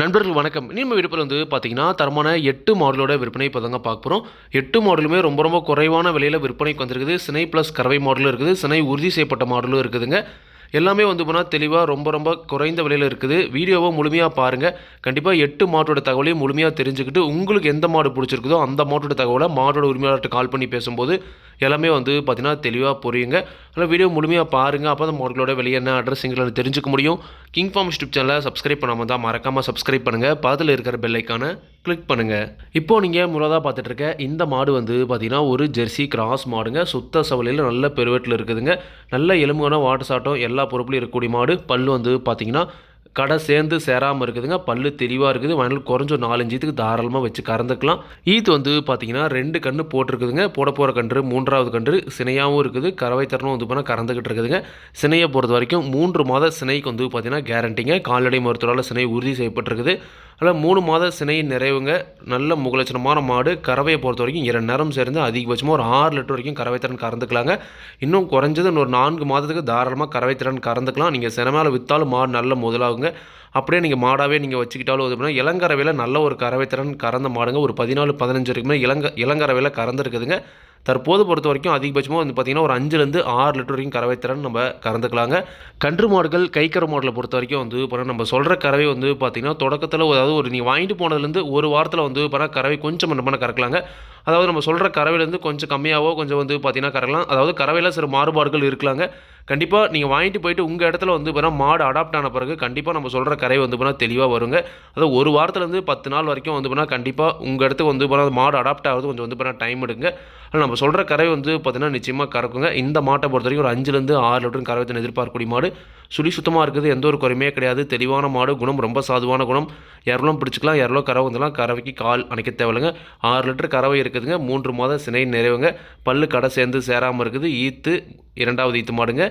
நண்பர்கள் வணக்கம். இனி நம்ம விடுப்பில் வந்து பார்த்தீங்கன்னா தரமான எட்டு மாடலோட விற்பனை இப்போ தாங்க பார்க்க போகிறோம் எட்டு மாடலுமே ரொம்ப ரொம்ப குறைவான விலையில் விற்பனைக்கு வந்திருக்குது. சினை ப்ளஸ் கறவை மாடலும் இருக்குது. சினை உறுதி செய்யப்பட்ட மாடலும் இருக்குதுங்க. எல்லாமே வந்து போனால் தெளிவாக ரொம்ப ரொம்ப குறைந்த விலையில் இருக்குது. வீடியோவை முழுமையாக பாருங்கள் கண்டிப்பாக எட்டு மாட்டோட தகவலையும் முழுமையாக தெரிஞ்சுக்கிட்டு உங்களுக்கு எந்த மாடு பிடிச்சிருக்குதோ அந்த மாட்டோட தகவலை மாட்டோட உரிமையாளர்கிட்ட கால் பண்ணி பேசும்போது எல்லாமே வந்து பார்த்தீங்கன்னா தெளிவாக புரியுங்க. அதனால் வீடியோ முழுமையாக பாருங்கள் அப்போ தான் மாடலோட வெளியே என்ன அட்ரஸ்ங்களை தெரிஞ்சுக்க முடியும். கிங் ஃபார்ம் யூடியூப் சேனலை சப்ஸ்கிரைப் பண்ணாமல் தான் மறக்காமல் சப்ஸ்கிரைப் பண்ணுங்கள் பக்கத்தில் இருக்கிற பெல்லைக்கான கிளிக் பண்ணுங்கள் இப்போ நீங்கள் முன்னதாக பார்த்துட்டு இருக்க இந்த மாடு வந்து பார்த்தீங்கன்னா ஒரு ஜெர்சி கிராஸ் மாடுங்க. சுத்த சவலையில் நல்ல பெருவெட்டில் இருக்குதுங்க. நல்ல எலும்புகான வாட்டர் சாட்டம் எல்லா பொறுப்புலையும் இருக்கக்கூடிய மாடு. பல் வந்து பார்த்தீங்கன்னா கடை சேர்ந்து சேராமல் இருக்குதுங்க. பல்லு தெளிவாக இருக்குது. வயல் குறைஞ்ச ஒரு நாலஞ்சு தாராளமாக வச்சு கறந்துக்கலாம். ஈத்து வந்து பார்த்தீங்கன்னா ரெண்டு கன்று போட்டிருக்குதுங்க. போட போகிற கன்று மூன்றாவது கன்று சினையாகவும் இருக்குது. கறவை தரணும் வந்து பண்ணால் கறந்துக்கிட்டு இருக்குதுங்க. சினையை பொறுத்த வரைக்கும் மூன்று மாத சினைக்கு வந்து பார்த்தீங்கன்னா கேரண்டிங்க கால்நடை மருத்துவரால் சினை உறுதி செய்யப்பட்டிருக்குது. அதில் மூணு மாத சினையின் நிறைவுங்க. நல்ல முகலட்சணமான மாடு கறவையை பொறுத்த வரைக்கும் இரண்டு நேரம் சேர்ந்து அதிகபட்சமாக ஒரு ஆறு லிட்டர் வரைக்கும் கறவை திறன் கறந்துக்கலாங்க. இன்னும் குறைஞ்சது இன்னொரு நான்கு மாதத்துக்கு தாராளமாக கறவை திறன் கறந்துக்கலாம். நீங்கள் சினமேல விற்றாலும் மாடு நல்ல முதலாகுங்க. அப்படியே நீங்கள் மாடாகவே நீங்கள் வச்சுக்கிட்டாலும் இது பண்ணால் இளங்கறவையில் நல்ல ஒரு கறவை திறன் கறந்த மாடுங்க. ஒரு பதினாலு பதினஞ்சு வரைக்குமே இளங்க இளங்கறவையில் கறந்துருக்குதுங்க. தற்போது பொறுத்த வரைக்கும் அதிகபட்சமாக வந்து பார்த்திங்கன்னா ஒரு அஞ்சுலேருந்து ஆறு லிட்டர் வரைக்கும் கறவை திறன் நம்ம கறந்துக்கலாங்க கன்று மாடுகள் கைக்கற மாடலை பொறுத்த வரைக்கும் வந்து இப்போ நம்ம சொல்கிற கறவை வந்து பார்த்திங்கன்னா தொடக்கத்தில் அதாவது ஒரு நீங்கள் வாங்கிட்டு போனதுலேருந்து ஒரு வாரத்தில் வந்து இப்போ கறவை கொஞ்சம் நம்ம கறக்கலாங்க அதாவது நம்ம சொல்கிற கறவையிலேருந்து கொஞ்சம் கம்மியாகவோ கொஞ்சம் வந்து பார்த்திங்கன்னா கறக்கலாம் அதாவது கறவையில் சில மாறுபாடுகள் இருக்கலாங்க கண்டிப்பாக நீங்கள் வாங்கிட்டு போயிட்டு உங்கள் இடத்துல வந்து பார்த்தீங்கன்னா மாடு அடாப்ட் ஆன பிறகு கண்டிப்பாக நம்ம சொல்கிற கரை வந்து பார்த்தா தெளிவாக வருங்க அதாவது ஒரு வாரத்துலேருந்து பத்து நாள் வரைக்கும் வந்து பார்த்தா கண்டிப்பாக உங்கள் இடத்துக்கு வந்து பார்த்தா மாடு அடாப்ட் ஆகிறது கொஞ்சம் வந்து பார்த்தா டைம் எடுங்க ஆனால் நம்ம சொல்கிற கரை வந்து பார்த்திங்கன்னா நிச்சயமாக கறக்குங்க. இந்த மாட்டை பொறுத்த வரைக்கும் ஒரு அஞ்சுலேருந்து ஆறு லிட்டர் கறவை எதிர்பார்க்கக்கூடிய மாடு. சுழி சுத்தமாக இருக்குது எந்த ஒரு குறையுமே கிடையாது. தெளிவான மாடு குணம் ரொம்ப சாதுவான குணம். இரலும் பிடிச்சிக்கலாம் இரலோ கறவை வந்துலாம் கறவைக்கு கால் அணைக்க தேவையில்லைங்க. ஆறு லிட்டர் கறவை இருக்குதுங்க. மூன்று மாதம் சினை நிறைவுங்க. பல்லு கடை சேர்ந்து சேராமல் இருக்குது. ஈத்து இரண்டாவது ஈத்து மாடுங்க.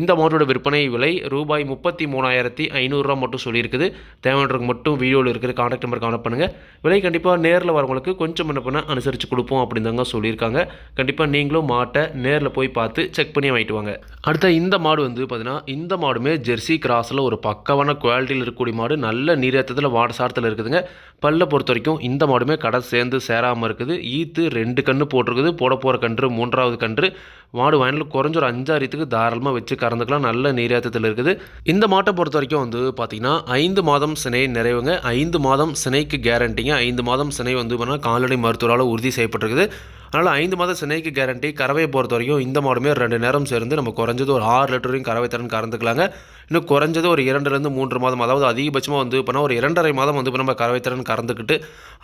இந்த மாட்டோட விற்பனை விலை ரூபாய் முப்பத்தி மூணாயிரத்தி ஐநூறுரூவா மட்டும் சொல்லியிருக்குது. தேவைன்றதுக்கு மட்டும் வீடியோவில் இருக்கிற காண்டாக்ட் நம்பர் காண பண்ணுங்கள் விலை கண்டிப்பாக நேரில் வரவங்களுக்கு கொஞ்சம் என்ன பண்ண அனுசரித்து கொடுப்போம் அப்படின்னு தாங்க சொல்லியிருக்காங்க. கண்டிப்பாக நீங்களும் மாட்டை நேரில் போய் பார்த்து செக் பண்ணி வாங்கிட்டு வாங்க. அடுத்த இந்த மாடு வந்து பார்த்தீங்கன்னா இந்த மாடுமே ஜெர்சி கிராஸில் ஒரு பக்கவான குவாலிட்டியில் இருக்கக்கூடிய மாடு. நல்ல நீரேற்றத்தில் வாட சாரத்தில் இருக்குதுங்க. பல்ல பொறுத்த வரைக்கும் இந்த மாடுமே கடை சேர்ந்து சேராமல் இருக்குது. ஈத்து ரெண்டு கன்று போட்டிருக்குது. போட போகிற கன்று மூன்றாவது கன்று. மாடு வயலில் குறைஞ்ச ஒரு அஞ்சாயிரத்துக்கு தாராளமாக வச்சு கறந்துக்கலாம். நல்ல நீரேற்றத்தில் இருக்குது. இந்த மாட்டை பொறுத்த வரைக்கும் வந்து பார்த்திங்கன்னா ஐந்து மாதம் சினை நிறைவுங்க. ஐந்து மாதம் சினைக்கு கேரண்டிங்க ஐந்து மாதம் சினை வந்து பார்த்தீங்கன்னா கால்நடை மருத்துவரால் உறுதி செய்யப்பட்டிருக்குது. அதனால் ஐந்து மாத சினைக்கு கேரண்டி கறவையை பொறுத்த வரைக்கும் இந்த மாடுமே ரெண்டு நேரம் சேர்ந்து நம்ம குறைஞ்சது ஒரு ஆறு லிட்டர் வரைக்கும் கறவை திறன் கறந்துக்கலாங்க. இன்னும் குறைஞ்சது ஒரு இரண்டுலேருந்து மூன்று மாதம் அதாவது அதிகபட்சமாக வந்து இப்போ ஒரு இரண்டரை மாதம் வந்து இப்போ நம்ம கறவை திறன் கறந்துக்கிட்டு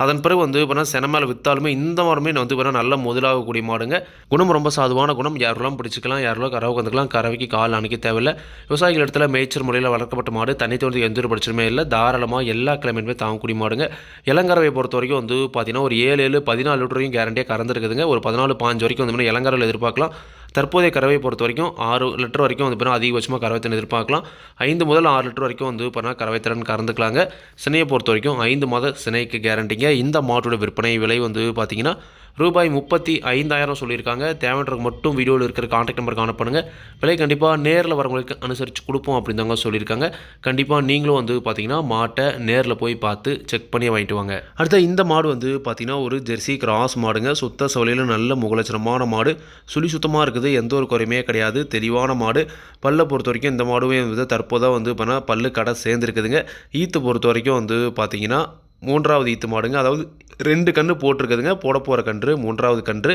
அதன் பிறகு வந்து இப்போ செனமேல விற்றாலுமே இந்த மாடுமே வந்து இப்போ நல்ல முதலாகக்கூடிய மாடுங்க. குணம் ரொம்ப சாதுவான குணம். யாரெல்லாம் பிடிச்சிக்கலாம் யாரெல்லாம் கறவை கந்துக்கலாம் கறவைக்கு கால் அணைக்க தேவையில்லை. விவசாயிகள் இடத்துல மேய்ச்சல் முறையில் வளர்க்கப்பட்ட மாடு தண்ணி தோன்றி எந்த ஒரு பிரச்சனையுமே இல்லை. தாராளமாக எல்லா கிளைமேட்டுமே தாங்கக்கூடிய மாடுங்க. இளங்கறவை பொறுத்த வரைக்கும் வந்து பார்த்தீங்கன்னா ஒரு ஏழு ஏழு பதினாலு லிட்டரையும் கேரண்டியாக கறந்துருக்குதுங்க. ஒரு பதினாலு பாஞ்சு வரைக்கும் வந்து மாதிரி எதிர்பார்க்கலாம். தற்போதைய கறவை பொறுத்த வரைக்கும் ஆறு லிட்டர் வரைக்கும் வந்து பார்த்தீங்கன்னா அதிகபட்சமாக கறவைத்திறன் எதிர்பார்க்கலாம். ஐந்து முதல் ஆறு லிட்டர் வரைக்கும் வந்து பார்த்தீங்கன்னா கறவைத்திறன் கறந்துக்கலாங்க. சினையை பொறுத்த வரைக்கும் ஐந்து மாத சினைக்கு கேரண்டிங்க இந்த மாட்டோட விற்பனை விலை வந்து பார்த்தீங்கன்னா ரூபாய் முப்பத்தி ஐந்தாயிரம் சொல்லியிருக்காங்க. தேவைன்றது மட்டும் வீடியோவில் இருக்கிற காண்டாக்ட் நம்பர் காணப்படுங்க விலை கண்டிப்பாக நேரில் வரவங்களுக்கு அனுசரித்து கொடுப்போம் அப்படின்னு தாங்க சொல்லியிருக்காங்க. கண்டிப்பாக நீங்களும் வந்து பார்த்தீங்கன்னா மாட்டை நேரில் போய் பார்த்து செக் பண்ணி வாங்கிட்டு வாங்க. அடுத்த இந்த மாடு வந்து பார்த்திங்கன்னா ஒரு ஜெர்சி கிராஸ் மாடுங்க. சுத்த சோலையில் நல்ல முகலட்சணமான மாடு. சுழி சுத்தமாக இருக்குது. எந்த ஒரு குறையுமே கிடையாது. தெளிவான மாடு. பல்லை பொறுத்த வரைக்கும் இந்த மாடுமே வந்து தற்போதாக வந்து பண்ணால் பல்லு கடை சேர்ந்துருக்குதுங்க. ஈத்து பொறுத்த வரைக்கும் வந்து பார்த்தீங்கன்னா மூன்றாவது ஈத்து மாடுங்க. அதாவது ரெண்டு கன்று போட்டிருக்குதுங்க. போட போகிற கன்று மூன்றாவது கன்று.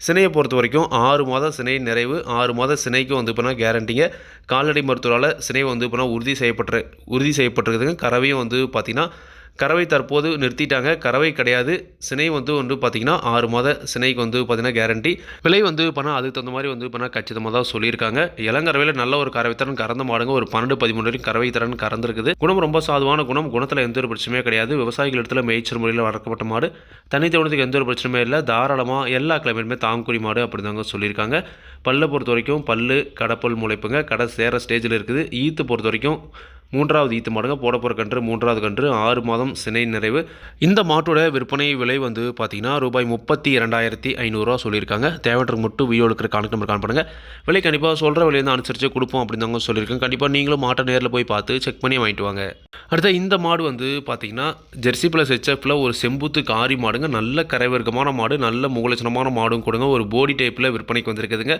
சினையை பொறுத்த வரைக்கும் ஆறு மாதம் சினை நிறைவு ஆறு மாத சினைக்கும் வந்து இப்போனா கேரண்டிங்க கால்நடை மருத்துவரால் சினை வந்து இப்போனா உறுதி செய்யப்பட்டு உறுதி செய்யப்பட்டிருக்குதுங்க. கறவையும் வந்து பார்த்திங்கன்னா கறவை தற்போது நிறுத்திட்டாங்க. கறவை கிடையாது. சினை வந்து வந்து பார்த்திங்கன்னா ஆறு மாத சினைக்கு வந்து பார்த்திங்கன்னா கேரண்டி விலை வந்து பண்ணால் அதுக்கு தகுந்த மாதிரி வந்து பண்ணால் கச்சிதமாக தான் சொல்லியிருக்காங்க. இளங்கறவையில் நல்ல ஒரு கறவை திறன் கறந்த மாடுங்க. ஒரு பன்னெண்டு பதிமூணு வரைக்கும் கறவை திறன் கறந்துருக்குது. குணம் ரொம்ப சாதுவான குணம். குணத்தில் எந்த ஒரு பிரச்சனையும் கிடையாது. விவசாயிகள் இடத்துல மேய்ச்சல் முறையில் வளர்க்கப்பட்ட மாடு. தனி தவணத்துக்கு எந்த ஒரு பிரச்சனையுமே இல்லை. தாராளமாக எல்லா கிளைமேட்டுமே தாங்குக்குடி மாடு அப்படி தாங்க சொல்லியிருக்காங்க. பல்லை பொறுத்த வரைக்கும் பல்லு கடப்பல் முளைப்புங்க. கடை சேர ஸ்டேஜில் இருக்குது. ஈத்து பொறுத்த வரைக்கும் மூன்றாவது ஈத்து மாடுங்க போட போகிற கன்று மூன்றாவது கன்று ஆறு மாதம் சினை நிறைவு. இந்த மாட்டோட விற்பனை விலை வந்து பார்த்தீங்கன்னா ரூபாய் முப்பத்தி இரண்டாயிரத்தி ஐநூறுரூவா சொல்லியிருக்காங்க. தேவையான மட்டும் வீடியோ இருக்கிற கான்டெக்ட் நம்பர் கான் பண்ணுங்கள் விலை கண்டிப்பாக சொல்கிற விலையை தான் அனுசரித்து கொடுப்போம் அப்படின்னு தாங்க சொல்லியிருக்கேன் கண்டிப்பாக நீங்களும் மாட்டை நேரில் போய் பார்த்து செக் பண்ணி வாங்கிட்டு வாங்க. அடுத்த இந்த மாடு வந்து பார்த்தீங்கன்னா ஜெர்சி ப்ளஸ் ஹெச்எஃப்ல ஒரு செம்புத்து காரி மாடுங்க. நல்ல கரைவர்க்கமான மாடு நல்ல முகலட்சணமான மாடும் கொடுங்க. ஒரு போடி டைப்பில் விற்பனைக்கு வந்திருக்குதுங்க.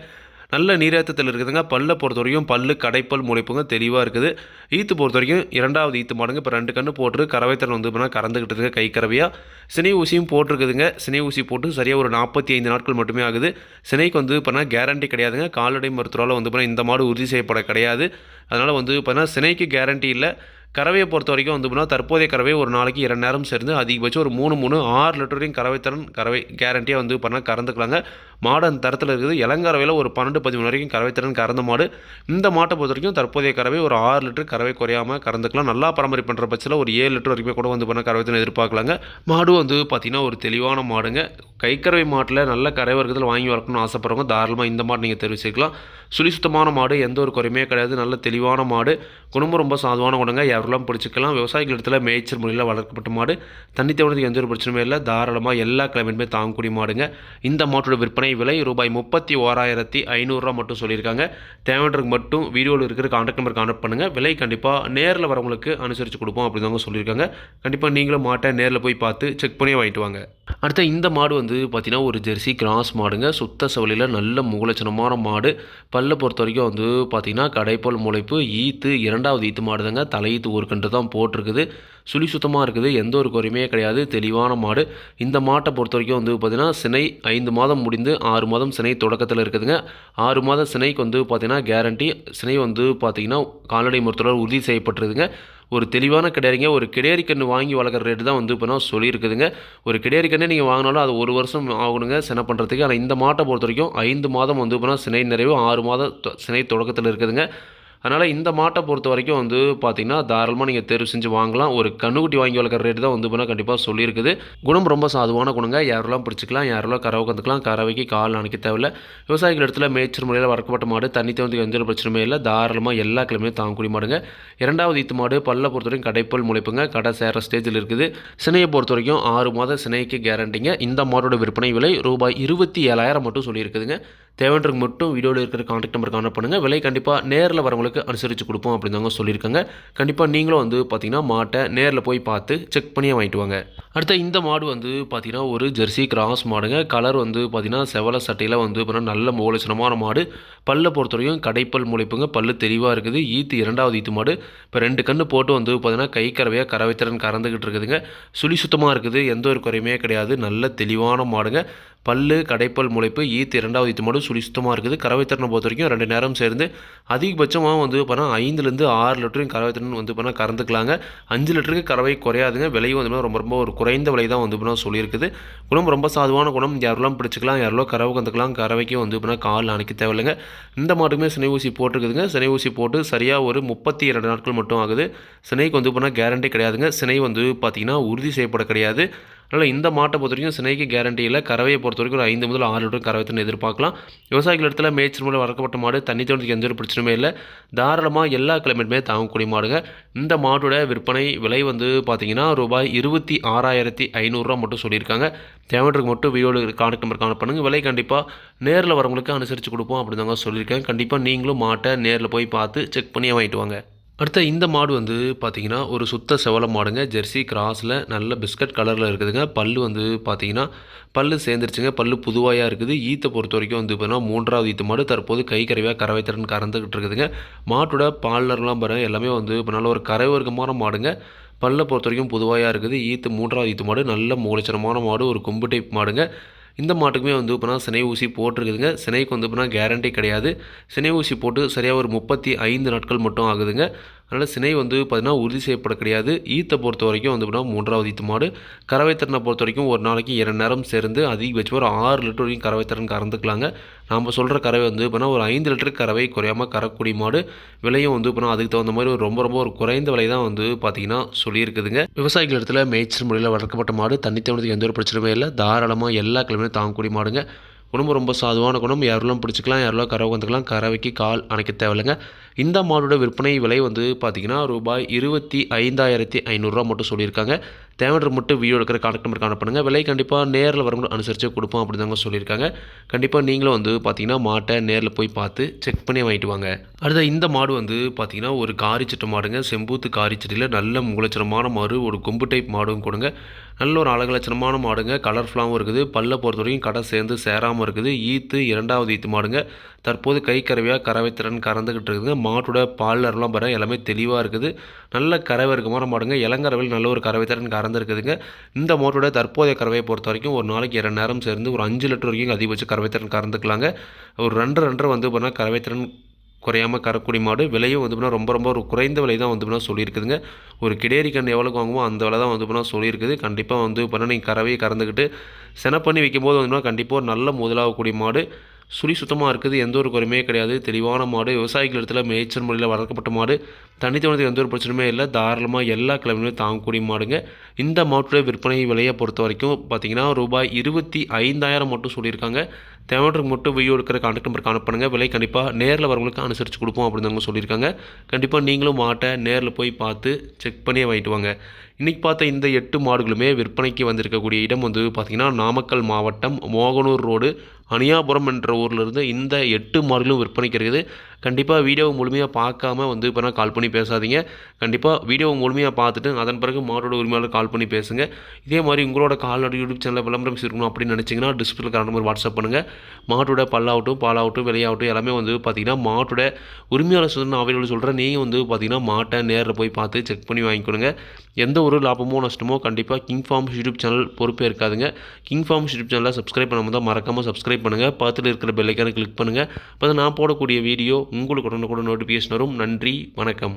நல்ல நீரேற்றத்தில் இருக்குதுங்க. பல்லை பொறுத்த வரைக்கும் பல்லு கடைப்பல் முளைப்புங்க தெளிவாக இருக்குது. ஈத்து பொறுத்த வரைக்கும் இரண்டாவது ஈத்து மாடுங்க. இப்போ ரெண்டு கன்று போட்டு கறவைத்தரம் வந்து இப்போ கறந்துக்கிட்டு இருக்கு. கை கறவையாக சினை ஊசியும் போட்டிருக்குதுங்க. சினை ஊசி போட்டு சரியாக ஒரு நாற்பத்தி ஐந்து நாட்கள் மட்டுமே ஆகுது. சினைக்கு வந்து பண்ணால் கேரண்டி கிடையாதுங்க. கால்நடை மருத்துவரால் வந்து இப்போ இந்த மாடு உறுதி செய்யப்பட கிடையாது. அதனால் வந்து இப்போ சினைக்கு கேரண்டி இல்லை. கறவையை பொறுத்த வரைக்கும் வந்து பார்த்தீங்கன்னா தற்போதைய கறவை ஒரு நாளைக்கு இரண்டு நேரம் சேர்ந்து அதிகபட்சம் ஒரு மூணு மூணு ஆறு லிட்டர் வரையும் கறவை திறன் கறவை கேரண்டியாக வந்து பண்ணால் கறந்துக்கலாங்க. மாடு அந்த தரத்தில் இருக்குது. இளங்கறவையில் ஒரு பன்னெண்டு பதிமூணு வரைக்கும் கறவை திறன் கறந்த மாடு. இந்த மாட்டை பொறுத்த வரைக்கும் தற்போதைய கறவை ஒரு ஆறு லிட்டர் கறவை குறையாமல் கறந்துக்கலாம். நல்லா பராமரிப்பு பண்ணுற பட்சத்தில் ஒரு ஏழு லிட்டர் வரைக்கும் கூட வந்து பண்ண கறவை திறன் எதிர்பார்க்கலாங்க. மாடு வந்து பார்த்திங்கன்னா ஒரு தெளிவான மாடுங்க. கைக்கறவை மாட்டில் நல்ல கரை வர்க்கத்தில் வாங்கி வளர்க்கணும்னு ஆசைப்படுறவங்க தாராளமாக இந்த மாடு நீங்கள் தெரிவிச்சிக்கலாம் சுழி சுத்தமான மாடு எந்த ஒரு குறையுமே கிடையாது. நல்ல தெளிவான மாடு. குடும்பம் ரொம்ப சாதுவான குணங்க. யாரெல்லாம் பிடிச்சிக்கலாம். விவசாயிகள் இடத்துல மேய்ச்சல் முறையில் வளர்க்கப்பட்ட மாடு. தண்ணி தேவனத்துக்கு எந்த ஒரு பிரச்சனையும் இல்லை. தாராளமாக எல்லா கிழமையுமே தாங்கக்கூடிய மாடுங்க. இந்த மாட்டோட விற்பனை விலை ரூபாய் முப்பத்தி ஓராயிரத்தி ஐநூறுரூவா மட்டும் சொல்லியிருக்காங்க. தேவைன்றதுக்கு மட்டும் வீடியோவில் இருக்கிற காண்டாக்ட் நம்பர் கான்டாக்ட் பண்ணுங்கள் விலை கண்டிப்பாக நேரில் வரவங்களுக்கு அனுசரித்து கொடுப்போம் அப்படின்னு தாங்க சொல்லியிருக்காங்க. கண்டிப்பாக நீங்களும் மாட்டை நேரில் போய் பார்த்து செக் பண்ணி வாங்கிட்டு வாங்க. அடுத்த இந்த மாடு வந்து பார்த்திங்கன்னா ஒரு ஜெர்சி கிராஸ் மாடுங்க. சுத்த சவலியில் நல்ல முகலட்சணமான மாடு. பல்லை பொறுத்த வரைக்கும் வந்து பார்த்திங்கன்னா கடைப்பல் முளைப்பு ஈத்து இரண்டாவது ஈத்து மாடு தாங்க தலையீத்து ஒரு கன்று தான் போட்டிருக்குது. சுழி சுத்தமாக இருக்குது. எந்த ஒரு குறையுமே கிடையாது. தெளிவான மாடு. இந்த மாட்டை பொறுத்த வரைக்கும் வந்து பார்த்திங்கன்னா சினை ஐந்து மாதம் முடிந்து ஆறு மாதம் சினை தொடக்கத்தில் இருக்குதுங்க. ஆறு மாத சினைக்கு வந்து பார்த்திங்கன்னா கேரண்டி சினை வந்து பார்த்திங்கன்னா கால்நடை மருத்துவர் உறுதி செய்யப்பட்டிருதுங்க ஒரு தெளிவான கிடையாதுங்க. ஒரு கிடையாரி கன்று வாங்கி வளர்க்குற ரேட்டு தான் வந்து இப்போ நான் சொல்லியிருக்குதுங்க. ஒரு கிடையாரி கன்று நீங்கள் வாங்கினாலும் அது ஒரு வருஷம் ஆகணுங்க சினை பண்ணுறதுக்கு ஆனால் இந்த மாட்டை பொறுத்த வரைக்கும் ஐந்து மாதம் வந்து இப்போ சினை நிறைவு ஆறு மாதம் சினை தொடக்கத்தில் இருக்குதுங்க. அதனால் இந்த மாட்டை பொறுத்த வரைக்கும் வந்து பார்த்திங்கன்னா தாராளமாக நீங்கள் தேர்வு செஞ்சு வாங்கலாம். ஒரு கண்ணுக்குட்டி வாங்கி வளர்க்குற ரேட்டு தான் வந்து பண்ணால் கண்டிப்பாக சொல்லியிருக்குது. குணம் ரொம்ப சாதுவான குணங்க. யாரெல்லாம் பிடிச்சிக்கலாம் யாரெல்லாம் கறவை கற்றுக்கலாம் கறவைக்கு கால் அணைக்க தேவையில்ல. விவசாயிகள் இடத்துல மேய்ச்சல் முறையில் வளர்க்கப்பட்ட மாடு தண்ணி தகுந்த எந்த ஒரு பிரச்சனையுமே இல்லை. தாராளமாக எல்லா கிழமையும் தாங்கக்கூடிய மாடுங்க. இரண்டாவது ஈத்து மாடு பல்ல பொறுத்த வரைக்கும் கடைப்பல் முளைப்புங்க. கடை சேர ஸ்டேஜில் இருக்குது. சினையை பொறுத்த வரைக்கும் ஆறு மாத சினைக்கு கேரண்டிங்க இந்த மாடோட விற்பனை விலை ரூபாய் இருபத்தி ஏழாயிரம் மட்டும் சொல்லியிருக்குதுங்க. தேவைன்றதுக்கு மட்டும் வீடியோவில் இருக்கிற காண்டாக்ட் நம்பர் கான்டாக்ட் பண்ணுங்கள் விலை கண்டிப்பாக நேரில் வரவங்களுக்கு அனுசரித்து கொடுப்போம் அப்படின்னு தாங்க சொல்லியிருக்காங்க. கண்டிப்பாக நீங்களும் வந்து பார்த்தீங்கன்னா மாட்டை நேரில் போய் பார்த்து செக் பண்ணியே வாங்கிட்டு வாங்க. அடுத்து இந்த மாடு வந்து பார்த்தீங்கன்னா ஒரு ஜெர்சி கிராஸ் மாடுங்க. கலர் வந்து பார்த்தீங்கன்னா செவல சட்டையில் வந்து பார்த்தீங்கன்னா நல்ல மோலசனமான மாடு. பல்லை பொறுத்தவரையும் கடைப்பல் முளைப்புங்க. பல் தெளிவாக இருக்குது. ஈத்து இரண்டாவது ஈத்து மாடு. இப்போ ரெண்டு கன்று போட்டு வந்து பார்த்திங்கன்னா கை கறவையாக கறவைத்திறன் கறந்துக்கிட்டு இருக்குதுங்க. சுழி சுத்தமாக இருக்குது. எந்த ஒரு குறையுமே கிடையாது. நல்ல தெளிவான மாடுங்க. பல்லு கடைப்பல் முளைப்பு ஈத்து இரண்டாவது ஈத்து மாடு சுழி சுத்தமாக இருக்குது. கறவைத்திறனை பொறுத்த வரைக்கும் ரெண்டு நேரம் சேர்ந்து அதிகபட்சமாக வந்து பார்த்தா ஐந்துலேருந்து ஆறு லிட்டரும் கறவைத்திறன் வந்து பார்த்தீங்கன்னா கறந்துக்கலாங்க. அஞ்சு லிட்டருக்கு கறவை குறையாதுங்க. விலையும் வந்து ரொம்ப ரொம்ப ஒரு குறைந்த விலை தான் வந்து பார்த்தா சொல்லியிருக்குது. குணம் ரொம்ப சாதுவான குணம். யாரெல்லாம் பிடிச்சிக்கலாம் யாரெல்லாம் கறவை கந்துக்கலாம் கறவைக்கும் வந்து பார்த்தா கால் அணைக்க தேவையில்லைங்க. இந்த மாட்டுக்குமே சினை ஊசி போட்டிருக்குதுங்க. சினை ஊசி போட்டு சரியாக ஒரு முப்பத்தி இரண்டு நாட்கள் மட்டும் ஆகுது. சினைக்கு வந்து இப்போனா கேரண்டி கிடையாதுங்க. சினை வந்து பார்த்தீங்கன்னா உறுதி செய்யப்பட கிடையாது. அதனால் இந்த மாட்டை பொறுத்த வரைக்கும் சினைக்கு கேரண்டி இல்லை. கறவையை பொறுத்த வரைக்கும் ஒரு ஐந்து முதல் ஆறு லிட்டர் கறவை தண்ணி எதிர்பார்க்கலாம். விவசாயிகள் இடத்துல மேய்ச்சல் மூலம் வளர்க்கப்பட்ட மாடு தண்ணி தோணுக்கு எந்த ஒரு பிரச்சனையுமே இல்லை. தாராளமாக எல்லா கிளைமேட்டுமே தாங்கக்கூடிய மாடுங்க. இந்த மாட்டோட விற்பனை விலை வந்து பார்த்தீங்கன்னா ரூபாய் இருபத்தி ஆறாயிரத்தி ஐநூறுரூவா மட்டும் சொல்லியிருக்காங்க. தேவைக்கு மட்டும் வீடியோவில் கான்டாக்ட் நம்பர் காண பண்ணுங்கள் விலை கண்டிப்பாக நேரில் வரவங்களுக்கு அனுசரித்து கொடுப்போம் அப்படின்னு தாங்க சொல்லியிருக்கேன். கண்டிப்பாக நீங்களும் மாட்டை நேரில் போய் பார்த்து செக் பண்ணி வாங்கிட்டு வாங்க. அடுத்த இந்த மாடு வந்து பார்த்தீங்கன்னா ஒரு சுத்த செவல மாடுங்க. ஜெர்சி கிராஸில் நல்ல பிஸ்கட் கலரில் இருக்குதுங்க. பல்லு வந்து பார்த்தீங்கன்னா பல்லு சேர்ந்துருச்சுங்க. பல் புதுவாயாக இருக்குது. ஈத்தை பொறுத்த வரைக்கும் வந்து பார்த்தீங்கன்னா மூன்றாவது ஈத்து மாடு. தற்போது கை கருவாக கறவை திறன் கறந்துக்கிட்டு இருக்குதுங்க. மாட்டோட பாலர்லாம் பாருங்க. எல்லாமே வந்து இப்போ நல்ல ஒரு கரை வர்க்கமான மாடுங்க. பல்லை பொறுத்த வரைக்கும் புதுவாயாக இருக்குது. ஈத்து மூன்றாவது ஈத்து மாடு. நல்ல மூலச்சனமான மாடு. ஒரு கொம்பு டைப் மாடுங்க. இந்த மாட்டுக்குமே வந்து இப்போனா சினை ஊசி போட்டிருக்குதுங்க. சினைக்கு வந்து இப்போனா கேரண்டி கிடையாது. சினை ஊசி போட்டு சரியாக ஒரு முப்பத்தி ஐந்து நாட்கள் மட்டும் ஆகுதுங்க. அதனால் சினை வந்து பார்த்திங்கன்னா உறுதி செய்யப்பட கிடையாது. ஈத்தை பொறுத்த வரைக்கும் வந்து பார்த்தீங்கன்னா மூன்றாவது ஈத்து மாடு. கறவைத்திறனை பொறுத்த வரைக்கும் ஒரு நாளைக்கு இரண்டு நேரம் சேர்ந்து அதிகபட்சம் ஒரு ஆறு லிட்டர் வரைக்கும் கறவைத்திறன் கறந்துக்கலாங்க. நாம் சொல்கிற கறவை வந்து இப்போனா ஒரு ஐந்து லிட்டர் கறவை குறையாமல் கறக்கூடிய மாடு. விலையும் வந்து இப்போனா அதுக்கு தகுந்த மாதிரி ஒரு ரொம்ப ரொம்ப ஒரு குறைந்த விலை தான் வந்து பார்த்திங்கன்னா சொல்லியிருக்குதுங்க. விவசாயிகள் இடத்துல மேய்ச்சல் முறையில் வளர்க்கப்பட்ட மாடு. தண்ணி தேவனத்துக்கு எந்த ஒரு பிரச்சனையுமே இல்லை. தாராளமாக எல்லா கிழமையும் தாங்கக்கூடிய மாடுங்க. குணம் ரொம்ப சாதுவான குணம். யாரெல்லாம் பிடிச்சிக்கலாம் யாரெல்லாம் கரை வந்துக்கலாம் கறவைக்கு கால் அணைக்க தேவையில்லைங்க. இந்த மாடோட விற்பனை விலை வந்து பார்த்தீங்கன்னா ரூபாய் இருபத்தி ஐந்தாயிரத்தி ஐநூறுரூவா மட்டும் சொல்லியிருக்காங்க. தேவையான மட்டும் வீடியோ எடுக்கிற கான்டாக்ட் நம்பர் காண பண்ணுங்கள் விலை கண்டிப்பாக நேரில் வரவங்க அனுசரித்து கொடுப்போம் அப்படி தாங்க சொல்லியிருக்காங்க. கண்டிப்பாக நீங்களும் வந்து பார்த்தீங்கன்னா மாட்டை நேரில் போய் பார்த்து செக் பண்ணி வாங்கிட்டு வாங்க. அடுத்த இந்த மாடு வந்து பார்த்தீங்கன்னா ஒரு காரிச்சட்டு மாடுங்க. செம்பூத்து காரிச்சட்டியில் நல்ல முகலட்சணமான மாடு ஒரு கொம்பு டைப் மாடும் கொடுங்க. நல்ல ஒரு அழகலட்சணமான மாடுங்க. கலர்ஃபுல்லாகவும் இருக்குது. பல்ல பொறுத்த வரைக்கும் கடை சேர்ந்து சேராமல் இருக்குது. ஈத்து இரண்டாவது ஈத்து மாடுங்க. தற்போது கை கறவையாக கறவை திறன் கறந்துக்கிட்டு இருக்குதுங்க. மாட்டோட பாலர்லாம் பாருங்கள் எல்லாமே தெளிவாக இருக்குது. நல்ல கறவை இருக்கமான மாடுங்க. இளங்கறவையில் நல்ல ஒரு கறவை திறன் கறந்துருக்குதுங்க இந்த மாட்டோட தற்போதைய கறவையை பொறுத்த வரைக்கும் ஒரு நாளைக்கு இரண்டு நேரம் சேர்ந்து ஒரு அஞ்சு லிட்டர் வரைக்கும் அதிகபட்ச கறவைத்திறன் கறந்துக்கலாங்க. ஒரு ரெண்டு ரெண்டரை வந்து பார்த்தீங்கன்னா கறவை திறன் குறையாமல் கறக்குடி மாடு. விலையும் வந்து ரொம்ப ரொம்ப ஒரு குறைந்த விலை தான் வந்து பண்ணால் சொல்லியிருக்குதுங்க. ஒரு கிடேரி கண் எவ்வளோக்கு வாங்குமோ அந்த விலை தான் வந்து பண்ணால் சொல்லியிருக்குது. கண்டிப்பாக வந்து பண்ணால் நீங்கள் கறவையை கறந்துக்கிட்டு சென பண்ணி வைக்கும்போது வந்து கண்டிப்பாக ஒரு நல்ல முதலாகக்கூடிய மாடு. சுழி சுத்தமாக இருக்குது எந்த ஒரு குறையுமே கிடையாது. தெளிவான மாடு விவசாயிகள் இடத்துல மேய்ச்சல் முறையில் வளர்க்கப்பட்ட மாடு. தனித்தவனத்துக்கு எந்த ஒரு பிரச்சனையுமே இல்லை. தாராளமாக எல்லா கிழமையுமே தாங்கக்கூடிய மாடுங்க. இந்த மாட்டுடைய விற்பனை விலையை பொறுத்த வரைக்கும் பார்த்தீங்கன்னா ரூபாய் இருபத்தி ஐந்தாயிரம் மட்டும் சொல்லியிருக்காங்க. தேவைக்கு மட்டும் வீடியோ எடுக்கிற கான்டாக்ட் நம்பர் அனுப்பணுங்க விலை கண்டிப்பாக நேரில் வரவங்களுக்கு அனுசரித்து கொடுப்போம் அப்படின்னு அவங்க சொல்லியிருக்காங்க. கண்டிப்பாக நீங்களும் மாட்டை நேரில் போய் பார்த்து செக் பண்ணி வாங்கிட்டு வாங்க. இன்றைக்கி பார்த்த இந்த எட்டு மாடுகளுமே விற்பனைக்கு வந்திருக்கக்கூடிய இடம் வந்து பார்த்திங்கன்னா நாமக்கல் மாவட்டம் மோகனூர் ரோடு. அனியாபுரம் என்ற ஊரில் இருந்து இந்த எட்டு மாடுகளும் விற்பனைக்கு இருக்குது கண்டிப்பாக வீடியோவை முழுமையாக பார்க்காம வந்து இப்போ கால் பண்ணி பேசாதீங்க. கண்டிப்பாக வீடியோவை முழுமையாக பார்த்துட்டு அதன் பிறகு மாடோட உரிமையாளர் கால் பண்ணி பேசுங்க. இதே மாதிரி உங்களோட காலோட யூடியூப் சேனலில் விளம்பரம் இருக்கணும் அப்படின்னு நினச்சிங்கன்னா டிஸ்பிளே கரண்ட் நம்பர் வாட்ஸ்அப் பண்ணுங்கள் மாட்டோட பல்லாகட்டும் பாலாகட்டும் விலையாகட்டும் எல்லாமே வந்து பார்த்திங்கன்னா மாட்டோட உரிமையாளர் சொன்ன அவையில் சொல்கிறேன் நீங்கள் வந்து பார்த்தீங்கன்னா மாட்டை நேரில் போய் பார்த்து செக் பண்ணி வாங்கிக்கொடுங்க எந்த ஒரு லாபமோ நஷ்டமோ கண்டிப்பாக கிங் ஃபார்ம்ஸ் யூடியூப் சேனல் பொறுப்பே இருக்காதுங்க. கிங் ஃபார்ம்ஸ் யூடியூப் சேனலை சப்ஸ்கிரைப் பண்ணாமல் தான் மறக்காமல் சப்ஸ்கிரைப் பண்ணுங்கள் பார்த்துட்டு இருக்கிற பெல்லைக்கான கிளிக் பண்ணுங்கள் அப்போ நான் போடக்கூடிய வீடியோ உங்களுக்கு உடனுக்குடன் நோட்டிஃபிகேஷன் வரும். நன்றி வணக்கம்.